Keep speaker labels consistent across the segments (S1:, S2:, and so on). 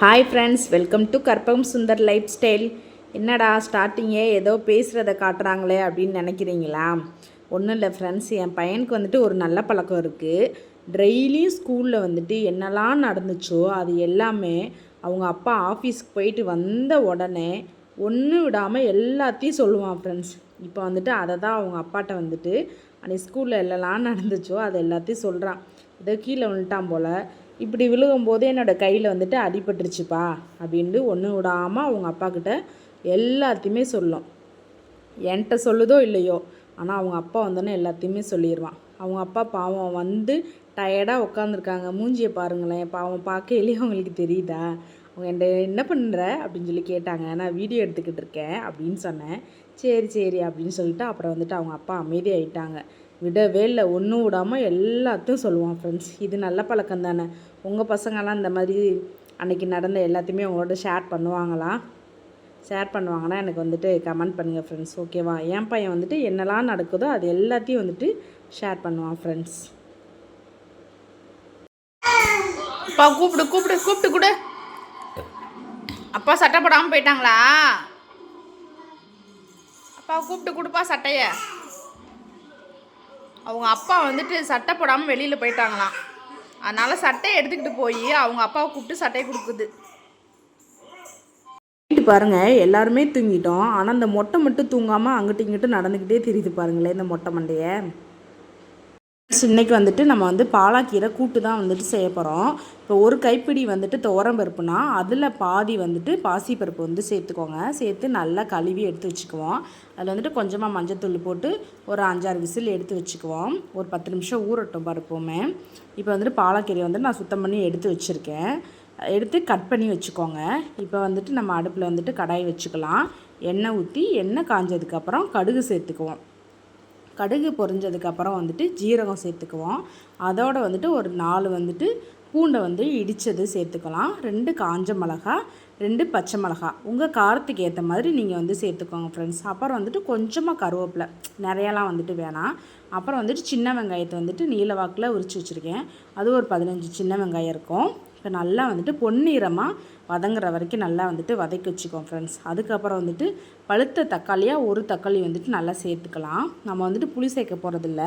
S1: Hi friends welcome to Karpagam Sundar lifestyle என்னடா ஸ்டார்டிங்கே ஏதோ பேசுகிறத காட்டுறாங்களே அப்படின்னு நினைக்கிறீங்களா? ஒன்றும் இல்லை ஃப்ரெண்ட்ஸ் என் பையனுக்கு வந்துட்டு ஒரு நல்ல பழக்கம் இருக்குது டெய்லியும் ஸ்கூலில் வந்துட்டு என்னெல்லாம் நடந்துச்சோ அது எல்லாமே அவங்க அப்பா ஆஃபீஸ்க்கு போயிட்டு வந்த உடனே ஒன்று விடாமல் எல்லாத்தையும் சொல்லுவான் ஃப்ரெண்ட்ஸ் இப்போ வந்துட்டு அதை தான் அவங்க அப்பாட்ட வந்துட்டு அன்றைக்கி ஸ்கூலில் எல்லாம் நடந்துச்சோ அது எல்லாத்தையும் சொல்கிறான் இதோ கீழே விழுட்டான் போல். இப்படி விழுகும்போது என்னோடய கையில் வந்துட்டு அடிபட்டுருச்சுப்பா அப்படின்ட்டு ஒன்று விடாமல் அவங்க அப்பாக்கிட்ட எல்லாத்தையுமே சொல்லும். என்கிட்ட சொல்லுதோ இல்லையோ ஆனால் அவங்க அப்பா வந்தோன்னே எல்லாத்தையுமே சொல்லிடுவான் அவங்க அப்பா பாவம் வந்து டயர்டாக உட்காந்துருக்காங்க மூஞ்சியை பாருங்களேன். பாவம் பார்க்கையிலேயே அவங்களுக்கு தெரியுதா? அவங்க என்கிட்ட என்ன பண்ணுற அப்படின்னு சொல்லி கேட்டாங்க. நான் வீடியோ எடுத்துக்கிட்டு இருக்கேன் அப்படின்னு சொன்னேன். சரி சரி அப்படின்னு சொல்லிட்டு அப்புறம் வந்துட்டு அவங்க அப்பா அமைதியாயிட்டாங்க. விடவே இல்லை. ஒன்றும் விடாமல் எல்லாத்தையும் சொல்லுவான் ஃப்ரெண்ட்ஸ் இது நல்ல பழக்கம் தானே உங்கள் பசங்கள்லாம் இந்த மாதிரி அன்றைக்கி நடந்த எல்லாத்தையுமே உங்களோட ஷேர் பண்ணுவாங்களா? ஷேர் பண்ணுவாங்கன்னா எனக்கு வந்துட்டு கமெண்ட் பண்ணுங்கள் ஃப்ரெண்ட்ஸ் ஓகேவா என் பையன் வந்துட்டு என்னெல்லாம் நடக்குதோ அது எல்லாத்தையும் வந்துட்டு ஷேர் பண்ணுவான் ஃப்ரெண்ட்ஸ்
S2: அப்பா கூப்பிடு கூப்பிடு கூப்பிட்டு கொடு. அப்பா சட்டை போடாமல் போயிட்டாங்களா? அப்பா கூப்பிட்டு கொடுப்பா சட்டையை. அவங்க அப்பா வந்துட்டு சட்டை போடாமல் வெளியில் போயிட்டாங்களாம். அதனால் சட்டையை எடுத்துக்கிட்டு போய் அவங்க அப்பாவை கூப்பிட்டு சட்டையை கொடுக்குது.
S1: நைட்டு பாருங்கள் எல்லாருமே தூங்கிட்டோம். ஆனால் இந்த மொட்டை மட்டும் தூங்காமல் அங்கிட்டு இங்கிட்டு நடந்துக்கிட்டே தெரியுது பாருங்களேன் இந்த மொட்டை மண்டையை. இன்னைக்கு வந்துட்டு நம்ம வந்து பாலாக்கீரை கூட்டு தான் வந்துட்டு செய்ய போகிறோம் இப்போ ஒரு கைப்பிடி வந்துட்டு துவரம் பருப்புனா அதில் பாதி வந்துட்டு பாசிப்பருப்பு வந்து சேர்த்துக்கோங்க. சேர்த்து நல்லா கழுவி எடுத்து வச்சுக்குவோம். அதில் வந்துட்டு கொஞ்சமாக மஞ்சத்தூள் போட்டு ஒரு அஞ்சாறு விசில் எடுத்து வச்சுக்குவோம். ஒரு பத்து நிமிஷம் ஊறட்டும் பருப்புமே. இப்போ வந்துட்டு பாலாக்கீரை வந்துட்டு நான் சுத்தம் பண்ணி எடுத்து வச்சுருக்கேன். எடுத்து கட் பண்ணி வச்சுக்கோங்க. இப்போ வந்துட்டு நம்ம அடுப்பில் வந்துட்டு கடாய் வச்சுக்கலாம். எண்ணெய் ஊற்றி எண்ணெய் காஞ்சதுக்கப்புறம் கடுகு சேர்த்துக்குவோம். கடுகு பொரிஞ்சதுக்கப்புறம் வந்துட்டு ஜீரகம் சேர்த்துக்குவோம். அதோடு வந்துட்டு ஒரு நாலு வந்துட்டு பூண்டை வந்து இடித்தது சேர்த்துக்கலாம். ரெண்டு காஞ்ச மிளகா ரெண்டு பச்சை மிளகா. உங்கள் காரத்துக்கு ஏற்ற மாதிரி நீங்கள் வந்து சேர்த்துக்கோங்க ஃப்ரெண்ட்ஸ் அப்புறம் வந்துட்டு கொஞ்சமாக கருவேப்பிலை. நிறையலாம் வந்துட்டு வேணாம். அப்புறம் வந்துட்டு சின்ன வெங்காயத்தை வந்துட்டு நீல வாக்கில் உரிச்சு வச்சுருக்கேன். அது ஒரு பதினஞ்சு சின்ன வெங்காயம் இருக்கும். இப்போ நல்லா வந்துட்டு பொன்னிறமாக வதங்குற வரைக்கும் நல்லா வந்துட்டு வதக்கி வச்சுக்கோம் ஃப்ரெண்ட்ஸ் அதுக்கப்புறம் வந்துட்டு பழுத்த தக்காளியாக ஒரு தக்காளி வந்துட்டு நல்லா சேர்த்துக்கலாம். நம்ம வந்துட்டு புளி சேர்க்க போகிறதில்ல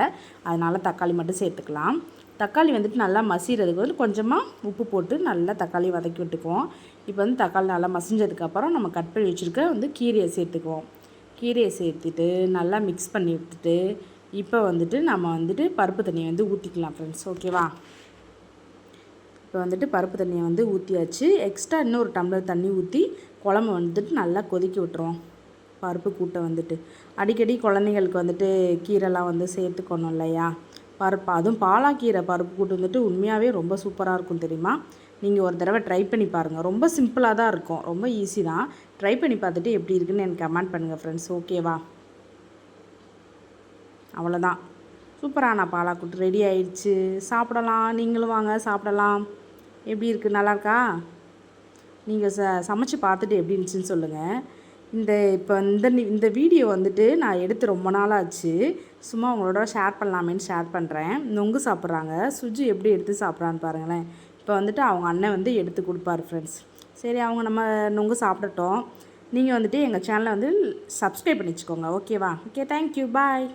S1: அதனால் தக்காளி மட்டும் சேர்த்துக்கலாம். தக்காளி வந்துட்டு நல்லா மசிகிறதுக்கு வந்து கொஞ்சமாக உப்பு போட்டு நல்லா தக்காளி வதக்கி விட்டுக்குவோம். இப்போ வந்து தக்காளி நல்லா மசிஞ்சதுக்கப்புறம் நம்ம கட் பண்ணி வச்சுருக்க வந்து கீரையை சேர்த்துக்குவோம். கீரையை சேர்த்துட்டு நல்லா மிக்ஸ் பண்ணி விட்டுட்டு இப்போ வந்துட்டு நம்ம வந்துட்டு பருப்பு தண்ணியை வந்து ஊற்றிக்கலாம் ஃப்ரெண்ட்ஸ் ஓகேவா இப்போ வந்துட்டு பருப்பு தண்ணியை வந்து ஊற்றியாச்சு எக்ஸ்ட்ரா இன்னொரு டம்ளர் தண்ணி ஊற்றி குழம்பு வந்துட்டு நல்லா கொதிக்க விட்டுருவோம். பருப்பு கூட்டை வந்துட்டு. அடிக்கடி குழந்தைங்களுக்கு வந்துட்டு கீரைலாம் வந்து சேர்த்துக்கணும் இல்லையா? பருப்பு அதுவும் பாலாக்கீரை பருப்பு கூட்டு வந்துட்டு உண்மையாகவே ரொம்ப சூப்பராக இருக்கும் தெரியுமா? நீங்கள் ஒரு தடவை ட்ரை பண்ணி பாருங்கள் ரொம்ப சிம்பிளாக தான் இருக்கும். ரொம்ப ஈஸி தான். ட்ரை பண்ணி பார்த்துட்டு எப்படி இருக்குன்னு எனக்கு கமெண்ட் பண்ணுங்கள் ஃப்ரெண்ட்ஸ் ஓகேவா அவ்வளோதான் சூப்பரான பாலாக்கூட்டு ரெடி ஆயிடுச்சு. சாப்பிடலாம். நீங்களும் வாங்க சாப்பிடலாம். எப்படி இருக்குது நல்லாயிருக்கா நீங்கள் ச சமைச்சு பார்த்துட்டு எப்படி இருந்துச்சுன்னு சொல்லுங்கள் இந்த இப்போ இந்த இந்த வீடியோ வந்துட்டு நான் எடுத்து ரொம்ப நாள் ஆச்சு. சும்மா உங்களோட ஷேர் பண்ணலாமேன்னு ஷேர் பண்ணுறேன் நொங்கு சாப்பிட்றாங்க. சுஜி எப்படி எடுத்து சாப்பிட்றான்னு பாருங்களேன். இப்போ வந்துட்டு அவங்க அண்ணன் வந்து எடுத்து கொடுப்பாரு ஃப்ரெண்ட்ஸ் சரி அவங்க நம்ம நொங்கு சாப்பிடட்டோம். நீங்கள் வந்துட்டு எங்கள் சேனலை வந்து சப்ஸ்கிரைப் பண்ணி வச்சுக்கோங்க. ஓகேவா ஓகே தேங்க்யூ பாய்